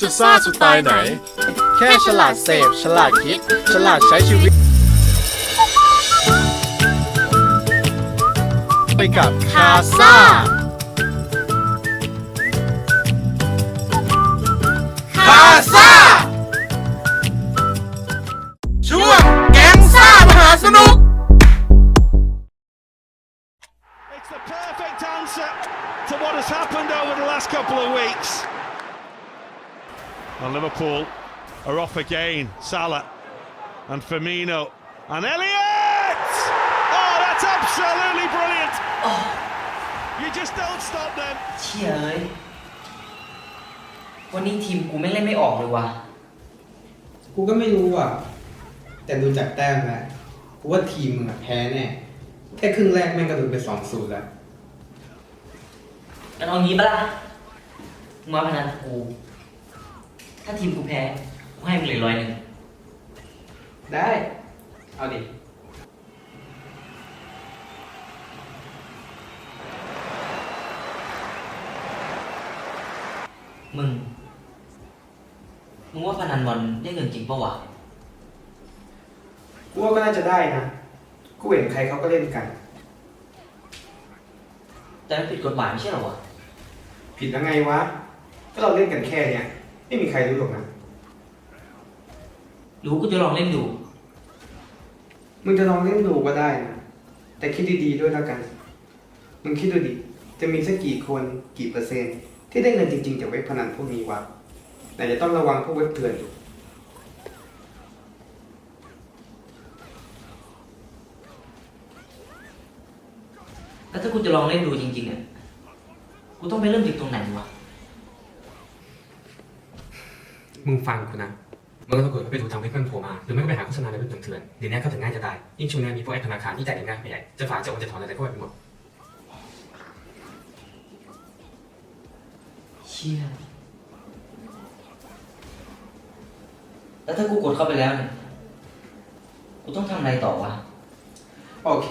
จะซ่าสุดตายไหน แค่ฉลาดเสพ ฉลาดคิด ฉลาดใช้ชีวิต ไปกับคาซ่า คาซ่า Liverpool are off again. Salah and Firmino and Elliott. Oh, that's absolutely brilliant. You just don't stop them. เชี่ยเอ้ยวันนี้ทีมกูไม่งเล่นไม่ออกเลยว่ะ กูก็ไม่รู้อะ แต่ดูจากแต้มแล้วกูว่าทีมมึงอะแพ้แน่แค่ครึ่งแรกแม่งก็โดนไปสองศูนย์แล้ว งั้นเอางี้ปะล่ะมึงมาพนันกู ถ้าทีมกูแพ้ กูให้มึงเลยร้อยหนึ่งได้ เอาดิ มึง มึงว่าพนันบอลได้เงินจริงปะวะ กูว่าก็น่าจะได้นะ กูเห็นใครเขาก็เล่นกัน แต่มันผิดกฎหมายไม่ใช่เหรอวะ ผิดแล้วไงวะ ก็เราเล่นกันแค่เนี้ย ไม่มีใครรู้หรอกนะ รู้กูจะลองเล่นดู มึงจะลองเล่นดูก็ได้นะ แต่คิดดีๆด้วยแล้วกัน มึงคิดดูดิ จะมีสักกี่คนกี่เปอร์เซ็นต์ ที่ได้เงินจริงๆจากเว็บพนันพวกนี้วะแต่จะต้องระวังพวกเว็บเถื่อนอยู่แล้วถ้ากูจะลองเล่นดูจริงๆอะ กูต้องไปเริ่มจากตรงไหนวะ มึงฟังกูนะมึงก็ต้องกดเข้าไปดูทางเว็บมันโผล่มาหรือไม่ก็ไปหาโฆษณาในเว็บเถื่อนๆเดี๋ยวนี้เข้าถึงง่ายจะได้ยิ่งช่วงนี้มีพวกแอปธนาคารที่จ่ายเงินง่ายไปใหญ่จะฝากจะโอนจะถอนอะไรก็ว่าไปหมดเชี่ยแล้วถ้ากูกดเข้าไปแล้วเนี่ย กูต้องทำอะไรต่อวะ โอเค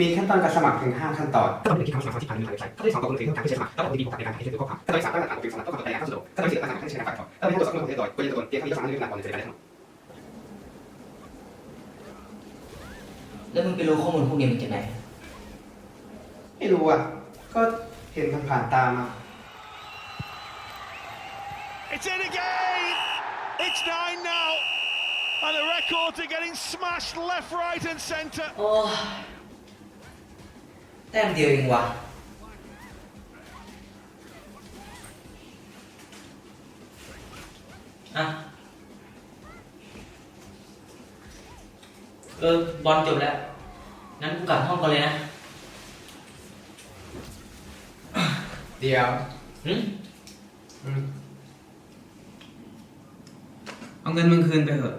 มีขั้นตอนการสมัครถึง 5 ขั้นตอนถ้าเราเป็นที่ทำสมัครที่ผ่านมีหลายเว็บไซต์ถ้าได้สองตัวคนอื่นต้องการเพื่อใช้สมัครถ้าเราดีกว่าในการให้เชื่อข้อความถ้าเราสามารถต่างตัวเป็นสมัครต้องกดแต่งเข้าสู่ถ้าเราเสียการสมัครให้ใช้การฝากถ้าเราไม่ตรวจสอบข้อมูลโดยควรจะโดนเพียงครั้งเดียวสามารถเลื่อนหน้าก่อนจะได้ทั้งหมดแล้วมึงไปรู้ข้อมูลพวกนี้มาจากไหนไม่รู้อะก็เห็นผ่านๆตามา It's in again. It's nine now. And the records are getting smashed left, right, and centre. โอ้ยแต้มเดียวเองวะอะเออบอลจบแล้ว งั้นกูกลับห้องก่อนเลยนะ เดี๋ยวหึอืมเอาเงินมึงคืนไปเถอะ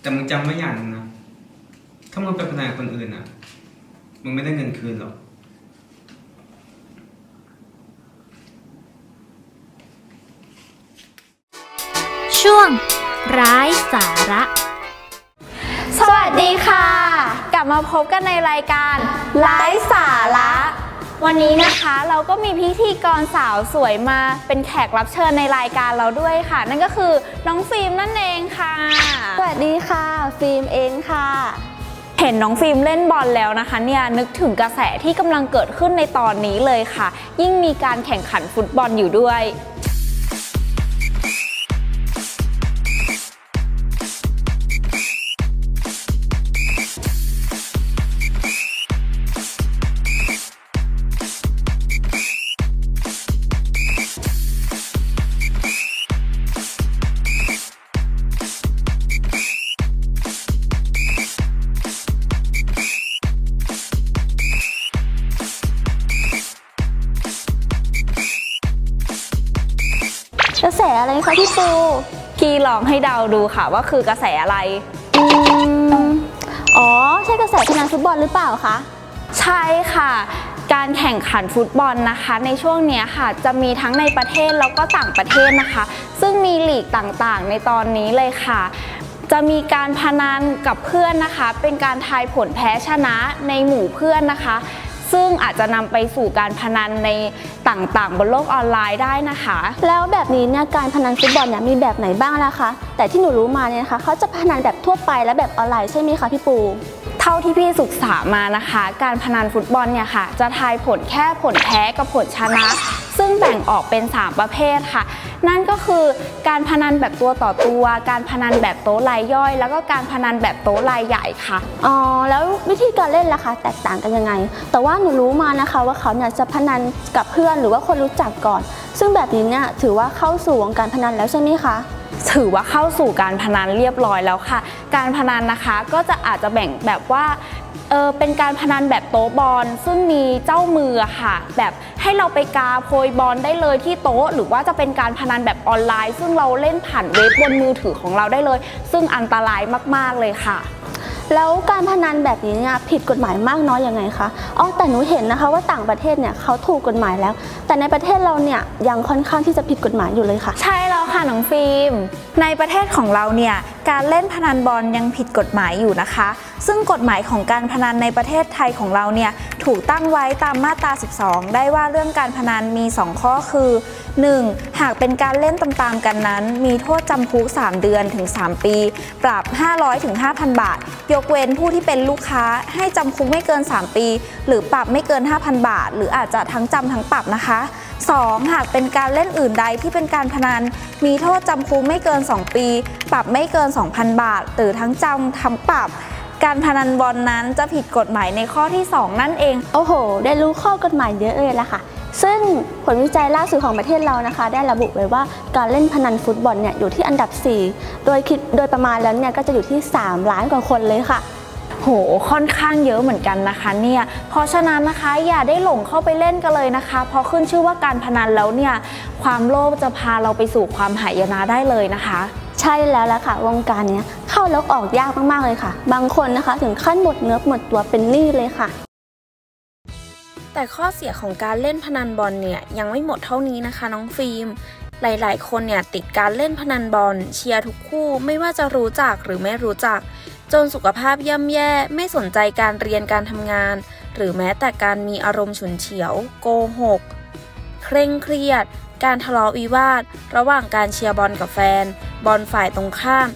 แต่มึงจำไว้อย่างหนึงนะ ถ้ามึงไปพนันกับคนอื่นอะ มึงไม่ได้เงินคืนหรอก ช่วง ร้ายสาระ สวัสดีค่ะ กลับมาพบกันในรายการไลฟ์สาระ วันนี้นะคะเราก็มีพิธีกรสาวสวยมาเป็นแขกรับเชิญในรายการเราด้วยค่ะ นั่นก็คือน้องฟิล์มนั่นเองค่ะ สวัสดีค่ะ ฟิล์มเองค่ะ เห็นน้องฟิล์มเล่นบอลแล้วนะคะเนี่ยนึกถึงกระแสที่กำลังเกิดขึ้นในตอนนี้เลยค่ะ ยิ่งมีการแข่งขันฟุตบอลอยู่ด้วย อะไรคะพี่ปูพี่ลองให้เดาดูค่ะว่าคือกระแสอะไร อืมอ๋อ ใช่กระแสพนันฟุตบอลหรือเปล่าคะ ใช่ค่ะ การแข่งขันฟุตบอลนะคะ ในช่วงเนี้ยค่ะ จะมีทั้งในประเทศแล้วก็ต่างประเทศนะคะ ซึ่งมีลีกต่างๆ ในตอนนี้เลยค่ะ จะมีการพนันกับเพื่อนนะคะ เป็นการทายผลแพ้ชนะในหมู่เพื่อนนะคะ ซซึ่งอาจจะนำไปสู่การพนันในต่างๆ บนโลกออนไลน์ได้นะคะ แล้วแบบนี้เนี่ยการพนันฟุตบอลเนี่ยมีแบบไหนบ้างล่ะคะ แต่ที่หนูรู้มาเนี่ยนะคะเขาจะพนันแบบทั่วไปและแบบออนไลน์ใช่ไหมคะพี่ปูเท่าที่พี่ศึกษามานะคะ การพนันฟุตบอลเนี่ยค่ะ จะทายผลแค่ผลแพ้กับผลชนะ ซึ่งแบ่งออกเป็น 3 ประเภทค่ะ นั่นก็คือการพนันแบบตัวต่อตัว การพนันแบบโต๊ะรายย่อย แล้วก็การพนันแบบโต๊ะรายใหญ่ค่ะ อ๋อ แล้ววิธีการเล่นล่ะคะ แตกต่างกันยังไง แต่ว่าหนูรู้มานะคะว่าเขาเนี่ยจะพนันกับเพื่อนหรือว่าคนรู้จักก่อน ซึ่งแบบนี้เนี่ยถือว่าเข้าสู่วงการพนันแล้วใช่ไหมคะถือว่าเข้าสู่การพนันเรียบร้อยแล้วค่ะ การพนันนะคะก็จะอาจจะแบ่งแบบว่าเออเป็นการพนันแบบโต๊ะบอลซึ่งมีเจ้ามืออะค่ะ แบบ ให้เราไปกาโพยบอลได้เลยที่โต๊ะ หรือว่าจะเป็นการพนันแบบออนไลน์ ซึ่งเราเล่นผ่านเว็บบนมือถือของเราได้เลย ซึ่งอันตรายมาก ๆเลยค่ะแล้วการพนันแบบนี้เนี่ยผิดกฎหมายมากน้อยยังไงคะ อ๋อแต่หนูเห็นนะคะว่าต่างประเทศเนี่ยเขาถูกกฎหมายแล้ว แต่ในประเทศเราเนี่ยยังค่อนข้างที่จะผิดกฎหมายอยู่เลยค่ะ ใช่แล้วค่ะน้องฟิล์ม ในประเทศของเราเนี่ย การเล่นพนันบอลยังผิดกฎหมายอยู่นะคะ ซึ่งกฎหมายของการพนันในประเทศไทยของเราเนี่ยถูกตั้งไว้ตามมาตรา 12 ได้ว่าเรื่องการพนันมี 2 ข้อคือ 1. หากเป็นการเล่นตามๆกันนั้น มีโทษจำคุก 3 เดือนถึง 3 ปี ปรับ 500ถึง5,000 บาท ยกเว้นผู้ที่เป็นลูกค้าให้จำคุกไม่เกิน 3 ปี หรือปรับไม่เกิน 5,000 บาท หรืออาจจะทั้งจำทั้งปรับนะคะ 2. หากเป็นการเล่นอื่นใดที่เป็นการพนัน มีโทษจำคุกไม่เกิน 2 ปี ปรับไม่เกิน2,000 บาท หรือทั้งจำทั้งปรับ การพนันบอลนั้นจะผิดกฎหมายในข้อที่ 2 นั่นเอง โอ้โห ได้รู้ข้อกฎหมายเยอะเลยละค่ะ ซึ่งผลวิจัยล่าสุดของประเทศเรานะคะ ได้ระบุไว้ว่าการเล่นพนันฟุตบอลเนี่ยอยู่ที่อันดับ 4 โดยคิดโดยประมาณแล้วเนี่ยก็จะอยู่ที่ 3 ล้านกว่าคนเลยค่ะโห ค่อนข้างเยอะเหมือนกันนะคะเนี่ย เพราะฉะนั้นนะคะอย่าได้หลงเข้าไปเล่นกันเลยนะคะ เพราะขึ้นชื่อว่าการพนันแล้วเนี่ย ความโลภจะพาเราไปสู่ความหายนะได้เลยนะคะ ใช่แล้วละค่ะ วงการเนี้ยเข้าแล้วออกยากมากๆเลยค่ะ บางคนนะคะถึงขั้นหมดเนื้อหมดตัวเป็นหนี้เลยค่ะ แต่ข้อเสียของการเล่นพนันบอลเนี่ยยังไม่หมดเท่านี้นะคะ น้องฟิล์มหลาย ๆ คนเนี่ยติดการเล่นพนันบอลเชียร์ทุกคู่ไม่ว่าจะรู้จักหรือไม่รู้จัก จนสุขภาพย่ำแย่ไม่สนใจการเรียนการทำงาน หรือแม้แต่การมีอารมณ์ฉุนเฉียว โกหก เคร่งเครียด การทะเลาะวิวาท ระหว่างการเชียร์บอลกับแฟน บอลฝ่ายตรงข้าม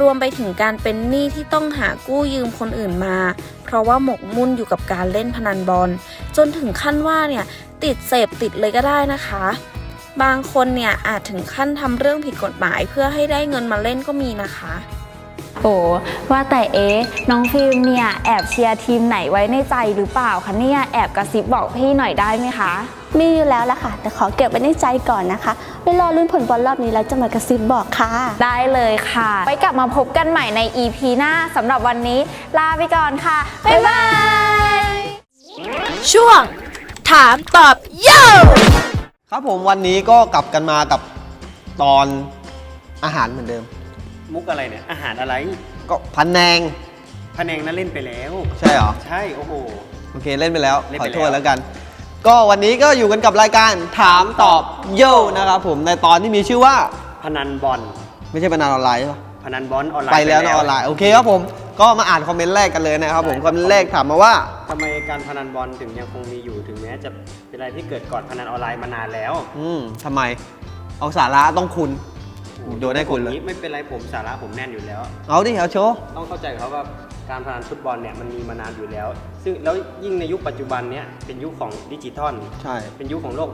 รวมไปถึงการเป็นหนี้ที่ต้องหากู้ยืมคนอื่นมา เพราะว่าหมกมุ่นอยู่กับการเล่นพนันบอล จนถึงขั้นว่าเนี่ยติดเสพติดเลยก็ได้นะคะ บางคนเนี่ยอาจถึงขั้นทำเรื่องผิดกฎหมายเพื่อให้ได้เงินมาเล่นก็มีนะคะ โอ้ว่าแต่เอ๊ะน้องฟิล์มเนี่ยแอบเชียร์ทีมไหนไว้ในใจหรือเปล่าคะเนี่ยแอบกระซิบบอกพี่หน่อยได้ไหมคะ มีอยู่แล้วละค่ะ แต่ขอเก็บไว้ในใจก่อนนะคะไปรอลุ้นผลบอลรอบนี้แล้วจะมากระซิบบอกค่ะ ได้เลยค่ะ ไว้กลับมาพบกันใหม่ใน EP หน้าสำหรับวันนี้ ลาไปก่อนค่ะ บ๊ายบาย ช่วง ถามตอบโย่ครับผมวันนี้ก็กลับกันมากับตอนอาหารเหมือนเดิม มุกอะไรเนี่ย อาหารอะไรก็พันแนง พะแนงนั้นเล่นไปแล้ว ใช่เหรอ ใช่ โอ้โห โอเคเล่นไปแล้วเล่นขไปอแล้ว โทษแล้วกัน ก็วันนี้ก็อยู่กันกับรายการถามตอบโย่นะครับผมในตอนที่มีชื่อว่าพนันบอล ไม่ใช่พนันออนไลน์ใช่ปะพนันบอลออนไลน์ไปแล้วนะออนไลน์โอเคครับผมก็มาอ่านคอมเมนต์แรกกันเลยนะครับผมคอมเมนต์แรกถามมาว่า ทำไมการพนันบอลถึงยังคงมีอยู่ถึงแม้จะเป็นอะไรที่เกิดก่อนพนันออนไลน์มานานแล้ว อืมทำไม เอาสาระต้องคุณ โดนได้คุณเลยนี้ไม่เป็นไรผมสาระผมแน่นอยู่แล้ว เอาดิ เอาโชว์ ต้องเข้าใจเขาว่าการพนันฟุตบอลเนี่ยมันมีมานานอยู่แล้ว ซึ่งแล้วยิ่งในยุคปัจจุบันเนี่ยเป็นยุคของดิจิทัล ใช่ เป็นยุคของโลก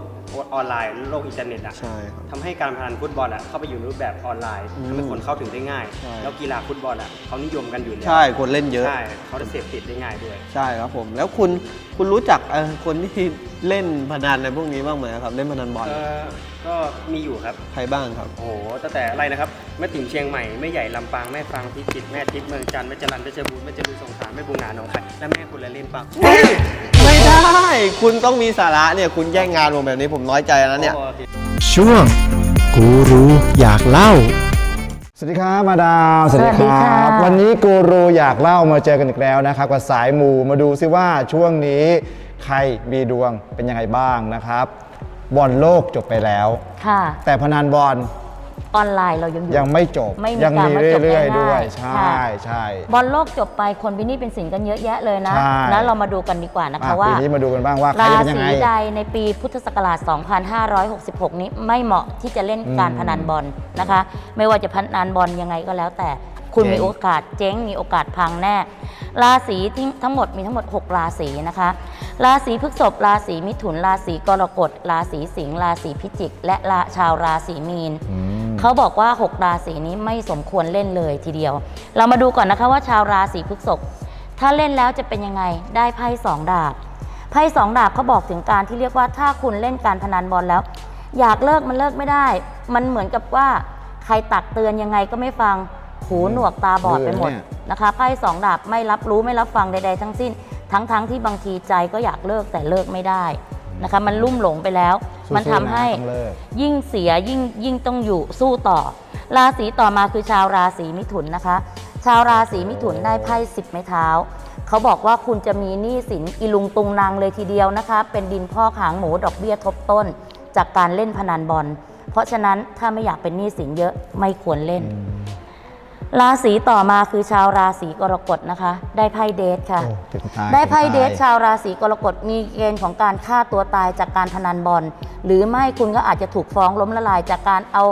ออนไลน์โลกอินเทอร์เน็ตอะใช่ครับ ทำให้การพนันฟุตบอลอะเข้าไปอยู่ในรูปแบบออนไลน์อืมทำให้คนเข้าถึงได้ง่าย ใช่ แล้วกีฬาฟุตบอลอะเขานิยมกันอยู่แล้วใช่ คนเล่นเยอะ ใช่เขาจะเสพติดได้ง่ายด้วย ใช่ครับผม แล้วคุณ คุณรู้จักเอ่อคนที่เล่นพนันในพวกนี้บ้างไหมครับ เล่นพนันบอล เออ ก็มีอยู่ครับ ใครบ้างครับ โอ้โหตั้งแต่อะไรนะครับแม่ติ๋มเชียงใหม่แม่ใหญ่ลำปางแม่ฟางพิจิตรแม่ทิพย์เมืองจันทร์แม่จรันเพชรบูรณ์แม่จรูนสงขลาแม่บูงาหนองคายและแม่คุณละเล่นปะไม่ได้ คุณต้องมีสาระเนี่ย คุณแย่งงานผมแบบนี้ผมน้อยใจแล้วเนี่ยโอ้โหช่วงกูรู้อยากเล่า สวัสดีครับมาดาวสวัสดีค่ะวันนี้กูรูอยากเล่ามาเจอกันอีกแล้วนะครับกับสายมูมาดูซิว่าช่วงนี้ใครมีดวงเป็นยังไงบ้างนะครับ บอลโลกจบไปแล้ว ค่ะ แต่พนันบอลออนไลน์เรายังอยู่ ยังไม่จบไม่มียังการมีมาจบเรื่อยๆง่ายๆด้วยค่ะใช่ใช่ บอลโลกจบไปคนวินี่เป็นสินกันเยอะแยะเลยนะใช่ แล้วเรามาดูกันดีกว่านะคะอะว่า ปีนี้มาดูกันบ้างว่าใครราจะเป็นยังศีไง ใดในปีพุทธศักราช 2566 นี้ไม่เหมาะที่จะเล่นการอืมพนันบอลนะคะ ไม่ว่าจะพนันบอลยังไงก็แล้วแต่คุณเจ๊ง มีโอกาสเจ๊งมีโอกาสพังแน่ ราศีที่ทั้งหมดมีทั้งหมด 6 ราศีนะคะ ราศีพฤษภราศีมิถุน ราศีกรกฎราศีสิงห์ราศีพิจิก และราชาวราศีมีน เขาบอกว่า 6 ราศีนี้ไม่สมควรเล่นเลยทีเดียว เรามาดูก่อนนะคะว่าชาวราศีพฤษภถ้าเล่นแล้วจะเป็นยังไงได้ไพ่สองดาบไพ่สองดาบเขาบอกถึงการที่เรียกว่าถ้าคุณเล่นการพนันบอลแล้ว อยากเลิกมันเลิกไม่ได้ มันเหมือนกับว่าใครตักเตือนยังไงก็ไม่ฟัง หูหนวกตาบอดไปหมดเบื่อเนี่ยนะคะไพ่สองดาบไม่รับรู้ไม่รับฟังใดๆทั้งสิ้น ทั้งๆที่บางทีใจก็อยากเลิกแต่เลิกไม่ได้นะคะ มันลุ่มหลงไปแล้ว สู้ๆมันทำให้นะต้องเลิก ยิ่งเสียยิ่งยิ่งต้องอยู่สู้ต่อ ราศีต่อมาคือชาวราศีมิถุนนะคะ ชาวราศีมิถุนได้ไพ่สิบไม้เท้า เขาบอกว่าคุณจะมีหนี้สินอีลุงตุงนางเลยทีเดียวนะคะ เป็นดินพ่อกหางหมูดอกเบี้ยทบต้น จากการเล่นพนันบอล เพราะฉะนั้นถ้าไม่อยากเป็นหนี้สินเยอะไม่ควรเล่น ราศีต่อมาคือชาวราศีกรกฎนะคะ ได้ไพ่เดทค่ะโอ้ถึงท้ายได้ไพ่ถึงเดท้าทยชาวราศีกรกฎมีเกณฑ์ของการฆ่าตัวตายจากการพนันบอล หรือไม่คุณก็อาจจะถูกฟ้องล้มละลายจากการเอา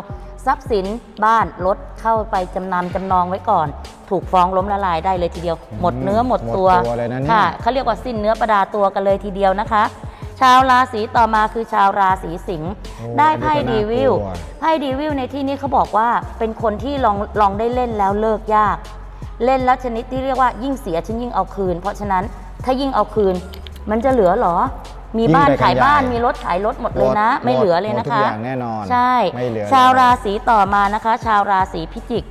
ทรัพย์สินบ้านรถเข้าไปจำนำจำนองไว้ก่อน ถูกฟ้องล้มละลายได้เลยทีเดียว หมดเนื้อหมดตัวหมดตัวเลยนะเนี่ย ค่ะเขาเรียกว่าสิ้นเนื้อประดาตัวกันเลยทีเดียวนะคะ ชาวราศีต่อมาคือชาวราศีสิงห์โอ้ได้ไพ่อันนี้ดีก็น่ากลัววิวไพ่ดีวิวในที่นี้เขาบอกว่าเป็นคนที่ลองลองได้เล่นแล้วเลิกยาก เล่นแล้วชนิดที่เรียกว่ายิ่งเสียฉันยิ่งเอาคืน เพราะฉะนั้นถ้ายิ่งเอาคืน มันจะเหลือเหรอ มีบ้านยิ่งไปกันขายบ้านใหญ่มีรถขายรถหมดเลยนะหมดไม่เหลือเลยนะหมดทุกคะอย่างแน่นอนใช่ไม่เหลือชาวเลยราศีต่อมานะคะ ชาวราศีพิจิก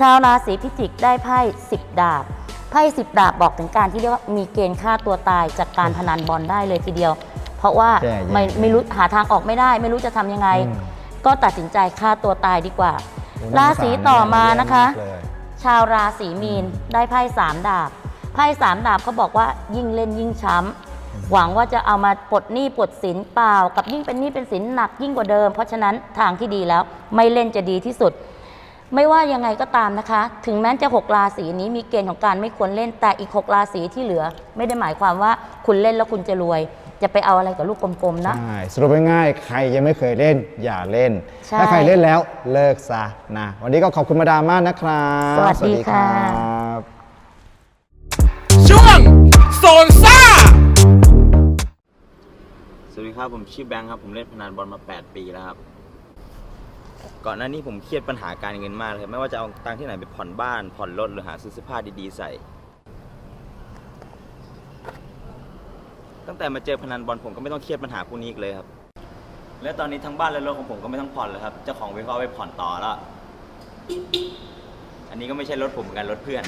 ชาวราศีพิจิกได้ไพ่สิบดาบไพ่สิบดาบบอกถึงการที่เรียกว่ามีเกณฑ์ฆ่าตัวตายจากการพนันบอลได้เลยทีเดียวเพ ราะว่าแย่ๆไม่ไม่รู้หาทางออกไม่ได้ ไม่รู้จะทำยังไง อืม ก็ตัดสินใจฆ่าตัวตายดีกว่าโอ้ราศีต่อมานะคะ เลยชาวราศีมีนได้ไพ่สามดาบไพ่สามดาบเขาบอกว่ายิ่งเล่นยิ่งช้ำหวังว่าจะเอามาปลดหนี้ปลดสินเปล่า กับยิ่งเป็นหนี้เป็นสินหนักยิ่งกว่าเดิม เพราะฉะนั้นทางที่ดีแล้วไม่เล่นจะดีที่สุด ไม่ว่ายังไงก็ตามนะคะ ถึงแม้จะหกราศีนี้มีเกณฑ์ของการไม่ควรเล่นแต่อีกหกราศีที่เหลือ ไม่ได้หมายความว่าคุณเล่นแล้วคุณจะรวย จะไปเอาอะไรกับลูกกลมๆนะใช่สรุปง่ายๆใครยังไม่เคยเล่นอย่าเล่น ใช่ถ้าใครเล่นแล้วเลิกซะนะวันนี้ก็ขอบคุณมาดามมากนะครับสวัสดีค่ะรับช่วงโซนซ่า สวัสดีครับ ผมชื่อแบงค์ครับ ผมเล่นพนันบอลมา 8 ปีแล้วครับ ก่อนหน้านี้ผมเครียดปัญหาการเงินมากเลยครับไม่ว่าจะเอาตังค์ที่ไหนไปผ่อนบ้าน ผ่อนรถหรือหาซื้อเสื้อผ้าดีๆใส่ ตั้งแต่มาเจอพนันบอลผมก็ไม่ต้องเครียดปัญหาพวกนี้อีกเลยครับ และตอนนี้ทั้งบ้านและรถของผมก็ไม่ต้องผ่อนเลยครับ เจ้าของเว็บก็เอาไปผ่อนต่อแล้ว อันนี้ก็ไม่ใช่รถผมเหมือนกันรถเพื่อน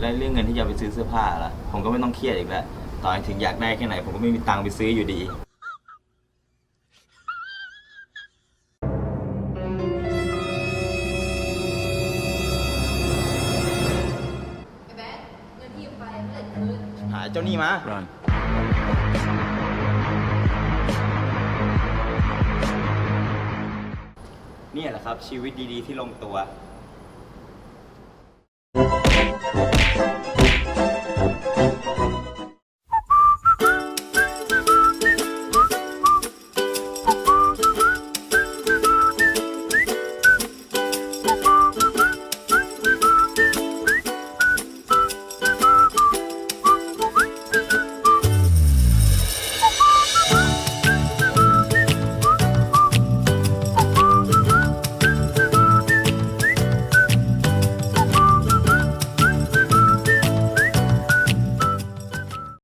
และเรื่องเงินที่จะไปซื้อเสื้อผ้าล่ะ ผมก็ไม่ต้องเครียดอีกแล้ว ต่อให้ถึงอยากได้แค่ไหนผมก็ไม่มีตังค์ไปซื้ออยู่ดี เจ้าหนี้มาเนี่ยแหละครับ ชีวิตดีๆที่ลงตัว